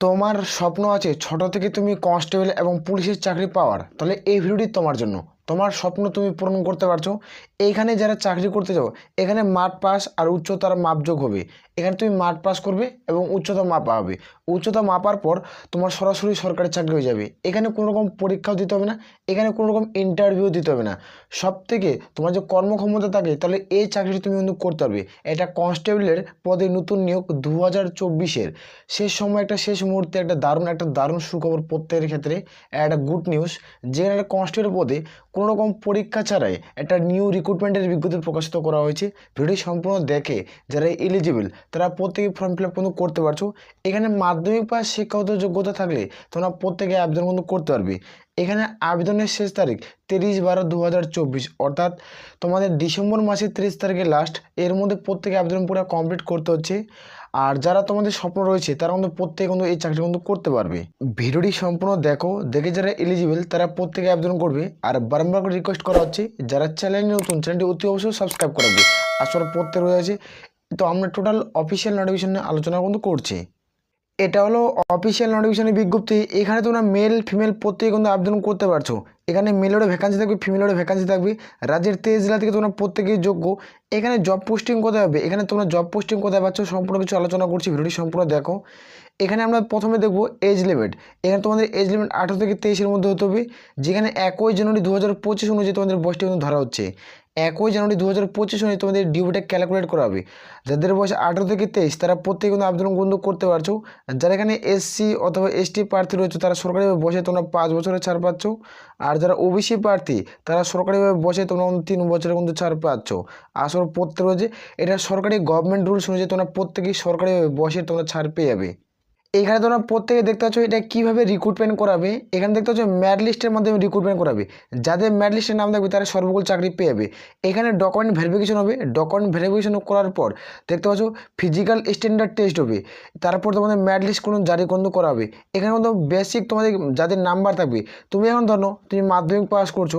তোমার স্বপ্ন আছে ছোট থেকে তুমি কনস্টেবল এবং পুলিশের চাকরি পাওয়ার। তাহলে এই ভিডিওটি তোমার জন্য। তোমার স্বপ্ন তুমি পূরণ করতে পারছ। এইখানে যারা চাকরি করতে যাও, এখানে মাঠ পাস আর উচ্চতার মাপযোগ হবে। এখানে তুমি মাঠ পাস করবে এবং উচ্চতা মাপা হবে। উচ্চতা মাপার পর তোমার সরাসরি সরকারি চাকরি হয়ে যাবে। এখানে কোনো রকম পরীক্ষাও দিতে হবে না, এখানে কোনো রকম ইন্টারভিউ দিতে হবে না। সব থেকে তোমার যে কর্মক্ষমতা থাকে, তাহলে এই চাকরিটি তুমি কিন্তু করতে পারবে। এটা কনস্টেবলের পদে নতুন নিয়োগ দু হাজার চব্বিশের। শেষ সময় একটা শেষ মুহূর্তে একটা দারুণ একটা দারুণ সুখবর প্রত্যেকের ক্ষেত্রে, একটা গুড নিউজ যেখানে একটা কনস্টেবল পদে কোনো রকম পরীক্ষা ছাড়াই একটা নিউ রিক্রুটমেন্টের বিজ্ঞপ্তি প্রকাশিত করা হয়েছে। ভিডিও সম্পূর্ণ দেখে যারা এলিজিবল তারা প্রত্যেকে ফর্ম ফিল আপ কিন্তু করতে পারছ। এখানে মাধ্যমিক পাস শিক্ষাগত যোগ্যতা থাকলে তোমরা প্রত্যেকে আবেদন কিন্তু করতে পারবে। এখানে আবেদনের শেষ তারিখ তিরিশ বারো দু অর্থাৎ তোমাদের ডিসেম্বর মাসের তিরিশ তারিখে লাস্ট এর মধ্যে প্রত্যেকে আবেদন পুরো কমপ্লিট করতে হচ্ছে। আর যারা তোমাদের স্বপ্ন রয়েছে, তারা কিন্তু প্রত্যেকে কিন্তু এই চাকরি কিন্তু করতে পারবে। ভিডিওটি সম্পূর্ণ দেখো, দেখে যারা এলিজিবল তারা প্রত্যেকে আবেদন করবে। আর বারবার রিকোয়েস্ট করা হচ্ছে, যারা চ্যানেল নতুন চ্যানেলটি অতি অবশ্যই সাবস্ক্রাইব করাবে আসলে প্রত্যেক রয়েছে তো আমরা টোটাল অফিসিয়াল নোটিফিকেশন নিয়ে আলোচনা কিন্তু করছি। এটা হলো অফিসিয়াল নোটিফিকেশনের বিজ্ঞপ্তি। এখানে তোমরা মেল ফিমেল প্রত্যেকে কিন্তু আবেদন করতে পারছ। এখানে মেলেরও ভ্যাকান্সি থাকবে ফিমেলেরও ভ্যাকান্সি থাকবে। রাজ্যের তেইশ জেলা থেকে তোমরা প্রত্যেকেই যোগ্য। এখানে জব পোস্টিং কোথায় হবে? এখানে তোমরা জব পোস্টিং কোথায় পাচ্ছ সম্পূর্ণ কিছু আলোচনা করছি, ভিডিওটি সম্পূর্ণ দেখো। এখানে আমরা প্রথমে দেখব এজ লিমিট এখানে তোমাদের এজ লিমিট আঠারো থেকে তেইশের মধ্যে হতে হবে। যেখানে একই জানুয়ারি দু হাজার পঁচিশ অনুযায়ী তোমাদের বয়সটি কিন্তু ধরা হচ্ছে। একই জানুয়ারি দু হাজার পঁচিশ অনুযায়ী তোমাদের ডিউটা ক্যালকুলেট করা হবে যাদের বয়স আঠারো থেকে তেইশ, তারা প্রত্যেকে কিন্তু আবেদন কিন্তু করতে পারছ। যারা এখানে এসসি অথবা এসটি প্রার্থী রয়েছে, তারা সরকারিভাবে বসে তোমরা পাঁচ বছরের ছাড় পাচ্ছ। আর যারা ওবিসি প্রার্থী, তারা সরকারিভাবে বসে তোমরা তিন বছরের কিন্তু ছাড় পাচ্ছ। আসল প্রত্যেক রয়েছে এটা সরকারি গভর্নমেন্ট রুলস অনুযায়ী তোমরা প্রত্যেকেই সরকারিভাবে বসে তোমরা ছাড় পেয়ে যাবে। এখানে তোমরা প্রত্যেকে দেখতে পাচ্ছ এটা কীভাবে রিক্রুটমেন্ট করাবে। এখানে দেখতে পাচ্ছ ম্যাড লিস্টের মাধ্যমে রিক্রুটমেন্ট করাবে। যাদের ম্যাড লিস্টের নাম থাকবে তারা সর্বকুল চাকরি পেয়ে যাবে। এখানে ডকুমেন্ট ভেরিফিকেশন হবে। ডকুমেন্ট ভেরিফিকেশন করার পর দেখতে পাচ্ছ ফিজিক্যাল স্ট্যান্ডার্ড টেস্ট হবে। তারপর তোমাদের ম্যাড লিস্ট কোনো জারি কিন্তু করাবে। এখানে কিন্তু বেসিক তোমাদের যাদের নাম্বার থাকবে, তুমি এখন ধরো তুমি মাধ্যমিক পাস করছ।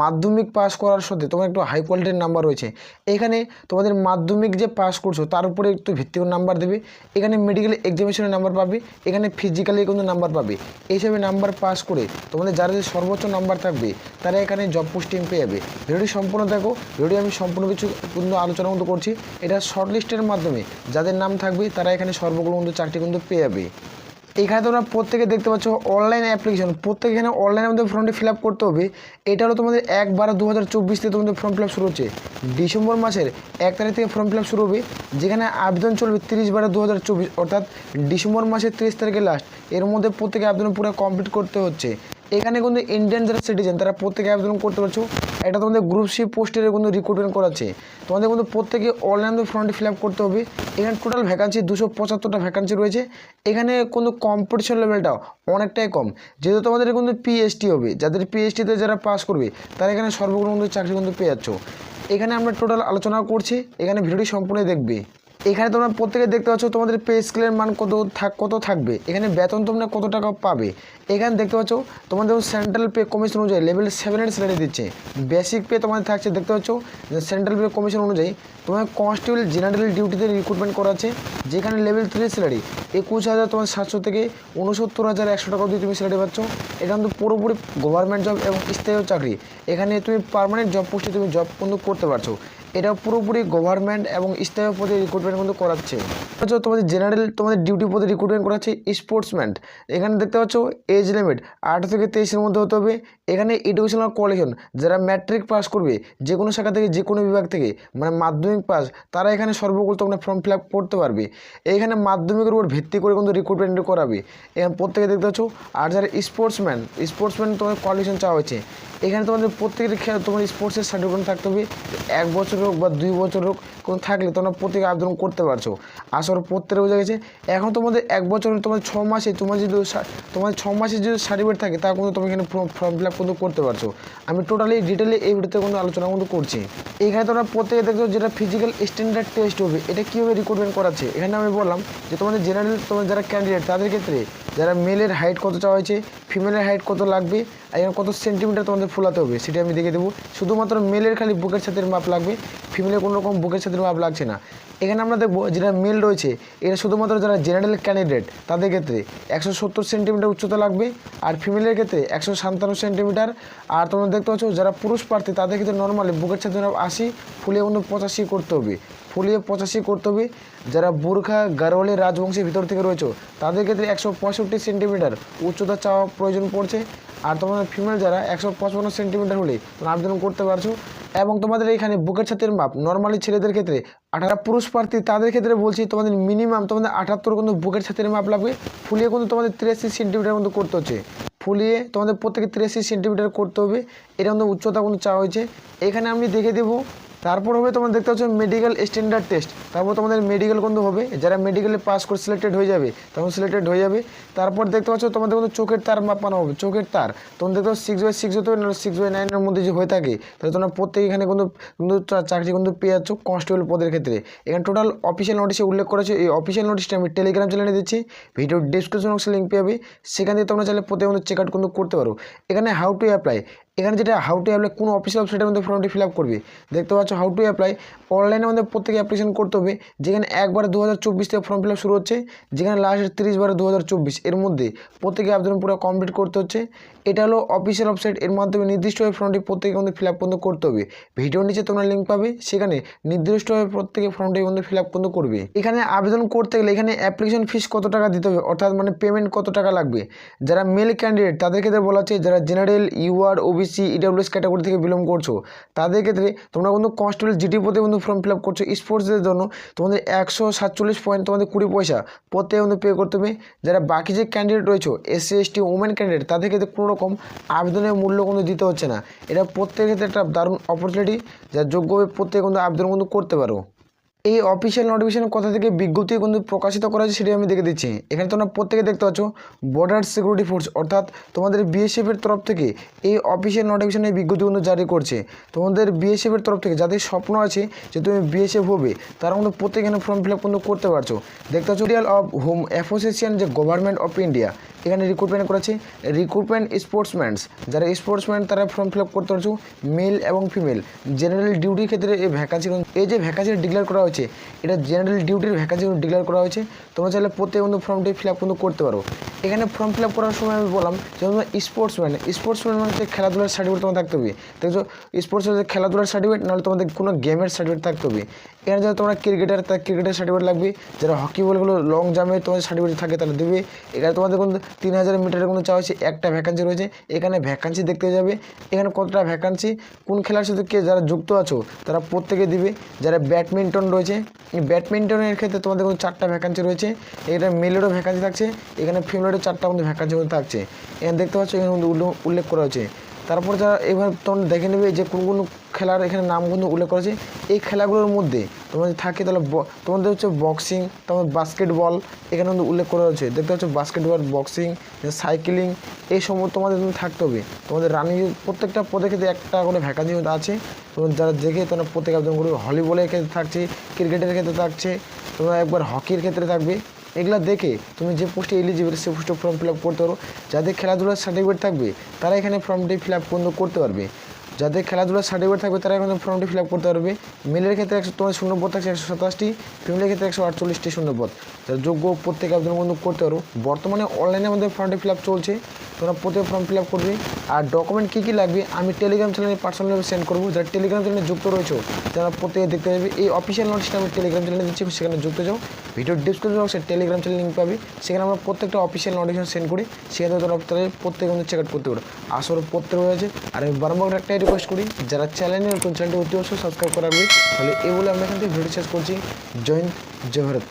মাধ্যমিক পাস করার সাথে তোমার একটু হাই কোয়ালিটির নাম্বার রয়েছে। এখানে তোমাদের মাধ্যমিক যে পাস করছ, তার উপরে একটু ভিত্তিক নাম্বার দেবে। এখানে মেডিকেল এক্সামিনেশনের নাম্বার পাবে। এখানে ফিজিক্যালি কিন্তু নাম্বার পাবে। এইসবে নাম্বার পাস করে তোমাদের যারা যে সর্বোচ্চ নাম্বার থাকবে, তারা এখানে জব পোস্টিং পেয়ে যাবে। ভিডিওটি সম্পূর্ণ দেখো ভিডিও আমি সম্পূর্ণ কিছু কিন্তু আলোচনা কিন্তু করছি। এটা শর্ট লিস্টের মাধ্যমে যাদের নাম থাকবে, তারা এখানে সর্বগুলো কিন্তু চাকরি কিন্তু পেয়ে যাবে। এখানে তোমরা প্রত্যেকে দেখতে পাচ্ছ অনলাইন অ্যাপ্লিকেশন প্রত্যেকে এখানে অনলাইনের মধ্যে ফর্মটি ফিল করতে হবে। এটা হলো তোমাদের এক বারো দু হাজার চব্বিশ থেকে তোমাদের ফর্ম ফিল শুরু হচ্ছে। ডিসেম্বর মাসের এক তারিখ থেকে ফর্ম ফিল শুরু হবে, যেখানে আবেদন চলবে তিরিশ বারো দু হাজার চব্বিশ। অর্থাৎ ডিসেম্বর মাসের তিরিশ তারিখে লাস্ট এর মধ্যে প্রত্যেকে আবেদন পুরো কমপ্লিট করতে হচ্ছে। এখানে কিন্তু ইন্ডিয়ান যারা সিটিজেন তারা প্রত্যেকে আবেদন করতে পারছ। এটা তোমাদের গ্রুপ সি পোস্টের কিন্তু রিক্রুটমেন্ট করাচ্ছে। তোমাদের কিন্তু প্রত্যেকে অনলাইন ফর্মটি ফিল আপ করতে হবে। এখানে টোটাল ভ্যাকান্সি দুশো পঁচাত্তরটা ভ্যাকান্সি রয়েছে। এখানে কিন্তু কম্পিটিশন লেভেলটা অনেকটাই কম। যেহেতু তোমাদের কিন্তু পিএইচডি হবে, যাদের পিএইচডিতে যারা পাস করবে, তারা এখানে সর্বগুলো চাকরি কিন্তু পেয়ে যাচ্ছ। এখানে আমরা টোটাল আলোচনা করছি। এখানে ভিডিওটি সম্পূর্ণ দেখবে। এখানে তোমরা প্রত্যেকে দেখতে পাচ্ছ তোমাদের পে স্কেলের মান কত থাক, কত থাকবে। এখানে বেতন তোমরা কত টাকা পাবে? এখানে দেখতে পাচ্ছ তোমাদের সেন্ট্রাল পে কমিশন অনুযায়ী লেভেল সেভেনের স্যালারি দিচ্ছে। বেসিক পে তোমাদের থাকছে দেখতে পাচ্ছ সেন্ট্রাল পে কমিশন অনুযায়ী তোমার কনস্টেবল জেনারেল ডিউটিতে রিক্রুটমেন্ট করা আছে, যেখানে লেভেল থ্রি স্যালারি একুশ হাজার তোমার সাতশো থেকে উনসত্তর হাজার একশো টাকা দিয়ে তুমি স্যালারি পাচ্ছ। এটা কিন্তু পুরোপুরি গভর্নমেন্ট জব এবং স্থায়ী চাকরি। এখানে তুমি পার্মানেন্ট জব পোস্টে তুমি জব কিন্তু করতে পারছ। এটা পুরোপুরি গভর্নমেন্ট এবং স্থায়ী পদে রিক্রুটমেন্ট কিন্তু করাচ্ছে। হচ্ছে তোমাদের জেনারেল তোমাদের ডিউটি পদে রিক্রুটমেন্ট করাচ্ছে স্পোর্টসম্যান এখানে দেখতে পাচ্ছ এজ লিমিট আঠারো থেকে তেইশের মধ্যে হতে হবে। এখানে এডুকেশনাল কোয়ালিফিকেশন যারা ম্যাট্রিক পাস করবে যে কোনো শাখা থেকে যে কোনো বিভাগ থেকে মানে মাধ্যমিক পাস তারা এখানে সর্বকুল তোমরা ফর্ম ফিল করতে পারবে। এখানে মাধ্যমিকের উপর ভিত্তি করে কিন্তু রিক্রুটমেন্ট করাবে। এখানে প্রত্যেকে দেখতে পাচ্ছ, আর যারা স্পোর্টসম্যান স্পোর্টসম্যান তোমাদের কোয়ালিফিকেশন চাওয়া হয়েছে এখানে তোমাদের প্রত্যেকের খেলা তোমার স্পোর্টসের সার্টিফিকেট থাকতে হবে। এক বছর হোক বা দুই বছর হোক, কোনো থাকলে তোমরা প্রত্যেকে আবেদন করতে পারছ। আসলে প্রত্যেকে বোঝা গেছে। এখন তোমাদের এক বছর তোমাদের ছ মাসে তোমার যদি তোমাদের ছ মাসের যদি সার্টিফিকেট থাকে, তা কিন্তু তুমি এখানে ফর্ম ফিল আপ কিন্তু করতে পারছ। আমি টোটালি ডিটেলে এই ভিডিওতে কিন্তু আলোচনা কিন্তু করছি। এখানে তোমরা প্রত্যেকে দেখছ যেটা ফিজিক্যাল স্ট্যান্ডার্ড টেস্ট হবে, এটা কীভাবে রিক্রুটমেন্ট করাচ্ছে? এখানে আমি বললাম যে তোমাদের জেনারেল তোমার যারা ক্যান্ডিডেট তাদের ক্ষেত্রে যারা মেলের হাইট কত চাওয়া হয়েছে ফিমেলের হাইট কত লাগবে, আর এখানে কত সেন্টিমিটার তোমাদের ফোলাতে হবে সেটা আমি দেখে দেবো। শুধুমাত্র মেলের খালি বুকের ছাতির মাপ লাগবে ফিমেলের কোনো রকম বুকের ছাতির মাপ লাগছে না। এখানে আমরা দেখব যেটা মেল রয়েছে এটা শুধুমাত্র যারা জেনারেল ক্যান্ডিডেট তাদের ক্ষেত্রে একশো সত্তর সেন্টিমিটার উচ্চতা লাগবে, আর ফিমেলের ক্ষেত্রে একশো সাতান্ন সেন্টিমিটার আর তোমরা দেখতে পাচ্ছ, যারা পুরুষ প্রার্থী, তাদের ক্ষেত্রে নর্মালি বুকের ছাত্র আশি, ফুলিয়ে কিন্তু পঁচাশি করতে হবে। ফুলিয়ে পঁচাশি করতে হবে। যারা বুর্খা, গারোয়ালি, রাজবংশের ভিতর থেকে রয়েছে, তাদের ক্ষেত্রে একশো পঁয়ষট্টি সেন্টিমিটার উচ্চতা চাওয়া প্রয়োজন পড়ছে। আর তোমাদের ফিমেল যারা একশো পঁচপান্ন সেন্টিমিটার হলে আবেদন করতে পারছ। এবং তোমাদের এখানে বুকের ছাতের মাপ নর্মালি ছেলেদের ক্ষেত্রে আঠারো, পুরুষ প্রার্থী তাদের ক্ষেত্রে বলছি তোমাদের মিনিমাম তোমাদের আঠাত্তর কিন্তু বুকের ছাতের মাপ লাগবে। ফুলিয়ে কিন্তু তোমাদের তিরাশি সেন্টিমিটার মতো করতে হচ্ছে। ফুলিয়ে তোমাদের প্রত্যেকে তিরাশি সেন্টিমিটার করতে হবে। এটা কিন্তু উচ্চতা কিন্তু চাওয়া হয়েছে। এখানে আমি দেখে দেবো তারপর হবে তোমার দেখতে পাচ্ছ মেডিকেল স্ট্যান্ডার্ড টেস্ট তারপর তোমাদের মেডিকেল কিন্তু হবে? যারা মেডিকেলে পাস করে সিলেক্টেড হয়ে যাবে, তখন সিলেক্টেড হয়ে যাবে। তারপর দেখতে পাচ্ছ তোমাদের কিন্তু চোখের তার মাপানো হবে, চোখের তার। তখন দেখতে পাচ্ছ সিক্স বাই সিক্স হতে হবে, নাহলে সিক্স বাই নাইনের মধ্যে যে হয়ে থাকে, তাহলে তোমরা প্রত্যেক এখানে কিন্তু কিন্তু চাকরি কিন্তু পেয়ে যাচ্ছ কনস্টেবল পদের ক্ষেত্রে। এখানে টোটাল অফিসিয়াল নোটিশে উল্লেখ করেছে এই অফিসিয়াল নোটিশটা আমি টেলিগ্রাম চ্যানেলে দিচ্ছি। ভিডিও ডিসক্রিপশন বক্সে লিঙ্ক পেয়ে যাবে। সেখান থেকে তোমরা চাইলে প্রত্যেক চেক আউট কিন্তু করতে পারো। এখানে হাউ টু অ্যাপ্লাই এখানে যেটা হাউ টু অ্যাপ্লাই কোনো অফিসিয়াল ওয়েবসাইটের মধ্যে ফর্মটি ফিল আপ করবে, দেখতে পাচ্ছ হাউ টু অ্যাপ্লাই অনলাইনে আমাদের প্রত্যেকে অ্যাপ্লিকেশন করতে হবে, যেখানে একবার দু হাজার চব্বিশ থেকে ফর্ম ফিল আপ শুরু হচ্ছে, যেখানে লাস্ট তিরিশ বারে দু হাজার চব্বিশ, এর মধ্যে প্রত্যেকে আবেদন পুরো কমপ্লিট করতে হচ্ছে এটা হলো অফিসিয়াল ওয়েবসাইট এর মাধ্যমে নির্দিষ্ট নির্দিষ্টভাবে ফর্মটি প্রত্যেকে কিন্তু ফিল আপ কিন্তু করতে হবে। ভিডিওর নিচে তোমরা লিঙ্ক পাবে, সেখানে নির্দিষ্টভাবে প্রত্যেকে ফর্মটি কিন্তু ফিল আপ কিন্তু করবে। এখানে আবেদন করতে গেলে এখানে অ্যাপ্লিকেশন ফিস কত টাকা দিতে হবে, অর্থাৎ মানে পেমেন্ট কত টাকা লাগবে? যারা মেল ক্যান্ডিডেট তাদের ক্ষেত্রে বলা হচ্ছে যারা general UR OBC EWS category থেকে বিলং করছ, তাদের ক্ষেত্রে তোমরা কিন্তু কনস্টেবল জিডি পদে কিন্তু ফর্ম ফিল আপ করছ স্পোর্টসদের জন্য। তোমাদের একশো সাতচল্লিশ পয়েন্ট তোমাদের কুড়ি পয়সা প্রত্যেকে কিন্তু পে করতে হবে। যারা বাকি যে ক্যান্ডিডেট রয়েছে এসসি এসটি ওমেন ক্যান্ডিডেট তাদের ক্ষেত্রে কোনো রকম আবেদনের মূল্য কিন্তু দিতে হচ্ছে না। এটা প্রত্যেকের ক্ষেত্রে একটা দারুণ অপরচুনিটি যা যোগ্য হয়ে প্রত্যেকে কিন্তু আবেদন কিন্তু করতে পারো। এই অফিসিয়াল নোটিফিকেশন কোথা থেকে বিজ্ঞপ্তি কিন্তু প্রকাশিত করা হয়েছে সেটি আমি দেখে দিচ্ছি। এখানে তোমরা প্রত্যেকে দেখতে পাচ্ছ বর্ডার সিকিউরিটি ফোর্স অর্থাৎ তোমাদের বিএসএফের তরফ থেকে এই অফিসিয়াল নোটিফিকেশন এই বিজ্ঞপ্তি কিন্তু জারি করছে। তোমাদের বিএসএফের তরফ থেকে যাদের স্বপ্ন আছে যে তুমি বিএসএফ হবে তারা কিন্তু প্রত্যেক এখানে ফর্ম ফিল আপ কিন্তু করতে পারছ। দেখতে পাচ্ছ রিয়াল অফ হোম অ্যাসোসিয়েশন যে গভর্নমেন্ট অফ ইন্ডিয়া এখানে রিক্রুটমেন্ট করেছি। রিক্রুটমেন্ট স্পোর্টসম্যানস যারা স্পোর্টসম্যান তারা ফর্ম ফিল আপ করতে পারছ মেল এবং ফিমেল জেনারেল ডিউটির ক্ষেত্রে এই ভ্যাকান্সি এই যে ভ্যাকান্সি ডিক্লেয়ার করা হয়েছে, এটা জেনারেল ডিউটির ভ্যাকান্সি ডিক্লেয়ার করা হয়েছে। তোমরা চাইলে প্রত্যেক বন্ধু ফর্মটি ফিল আপ কিন্তু করতে পারো। এখানে ফর্ম ফিল আপ করার সময় আমি বললাম যে, তোমরা স্পোর্টসম্যান স্পোর্টসম্যান মানে হচ্ছে খেলাধুলার সার্টিফিকেট তোমার থাকতে হবে। দেখছ স্পোর্টস হচ্ছে খেলাধুলার সার্টিফিকেট নাহলে তোমাদের কোনো গেমের সার্টিফিকেট থাকতে হবে। এখানে যারা তোমরা ক্রিকেটার তার ক্রিকেটের সার্টিফিকেট লাগবে। যারা হকি বলগুলো লং জাম্পে তোমাদের সার্টিফিকেট থাকে তাহলে দেবে। এখানে তোমাদের কোনো তিন হাজার মিটারের কোনো চাওয়া হয়েছে, একটা ভ্যাকান্সি রয়েছে। এখানে ভ্যাকান্সি দেখতে যাবে। এখানে কতটা ভ্যাকান্সি কোন খেলার সাথে কে যারা যুক্ত আছো, তারা প্রত্যেকে দিবে। যারা ব্যাডমিন্টন রয়েছে ব্যাডমিন্টনের ক্ষেত্রে তোমাদের কোনো চারটা ভ্যাকান্সি রয়েছে। এখানে মেলেরও ভ্যাকান্সি থাকছে। এখানে ফিমেলেরও চারটা মধ্যে ভ্যাকান্সি মধ্যে থাকছে। এখানে দেখতে পাচ্ছ এখানে কিন্তু উল্লেখ- করা হয়েছে। তারপর যারা এবার তোমরা দেখে নেবে যে কোন কোন খেলার এখানে নামগুলো উল্লেখ করেছে এই খেলাগুলোর মধ্যে তোমাদের থাকে তাহলে তোমাদের হচ্ছে বক্সিং তোমাদের বাস্কেটবল এখানে কিন্তু উল্লেখ করা হয়েছে। দেখতে পাচ্ছ বাস্কেটবল বক্সিং সাইকেলিং এই সময় তোমাদের কিন্তু থাকতে হবে। তোমাদের রানিং প্রত্যেকটা পদে ক্ষেত্রে একটা করে ভ্যাকান্সি আছে। এবং যারা দেখে তোমরা প্রত্যেক আবেদন করবে ভলিবলের ক্ষেত্রে থাকছে, ক্রিকেটের ক্ষেত্রে থাকছে, তোমরা একবার হকির ক্ষেত্রে থাকবে। এগুলা দেখে তুমি যে পোস্টে এলিজিবল সে পোস্টে ফর্ম ফিল আপ করতে পারো। যাদের খেলাধুলার সার্টিফিকেট থাকবে, তারা এখানে ফর্মটি ফিল আপ করতে পারবে। যাদের খেলাধুলার সার্টিফিকেট থাকবে, তারা এখন ফর্মটি ফিল আপ করতে পারবে। মেলের ক্ষেত্রে একশো তোমার শূন্যপদ থাকছে, একশো সাতাশটি। ফিমেলের ক্ষেত্রে একশো আটচল্লিশটি শূন্যপদ যারা যোগ্য প্রত্যেক আবেদন বন্ধু করতে পারো। বর্তমানে অনলাইনে আমাদের ফর্মটি ফিল আপ চলছে। তোমরা প্রত্যেক ফর্ম ফিল আপ করবে। আর ডকুমেন্ট কী কী লাগবে, আমি টেলিগ্রাম চ্যানেলে পার্সোনালি সেন্ড করব। যারা টেলিগ্রাম চ্যানেলে যুক্ত রয়েছে, তারা প্রত্যেকে দেখতে পাবে এই অফিসিয়াল নোটিশটা আমি টেলিগ্রাম চ্যানেলে দিচ্ছি সেখানে যুক্ত যাও। ভিডিও ডিসক্রিপশন বক্সে টেলিগ্রাম চ্যানেল লিঙ্ক পাবে। সেখানে আমরা প্রত্যেকটা অফিসিয়াল নোটিফিকেশন সেন্ড করি। সেখানে তোমরা তাদের প্রত্যেক চেক আউট করতে পারো। আসলে প্রত্যেক রয়েছে। আর আমি বারবার একটাই রিকোয়েস্ট করি, যারা চ্যানেলে নতুন চ্যানেলটি অতি অবশ্যই সাবস্ক্রাইব করা হবে তাহলে এ বলে আমরা এখান থেকে ভিডিও শেষ করছি। জয়েন জয় ভারত।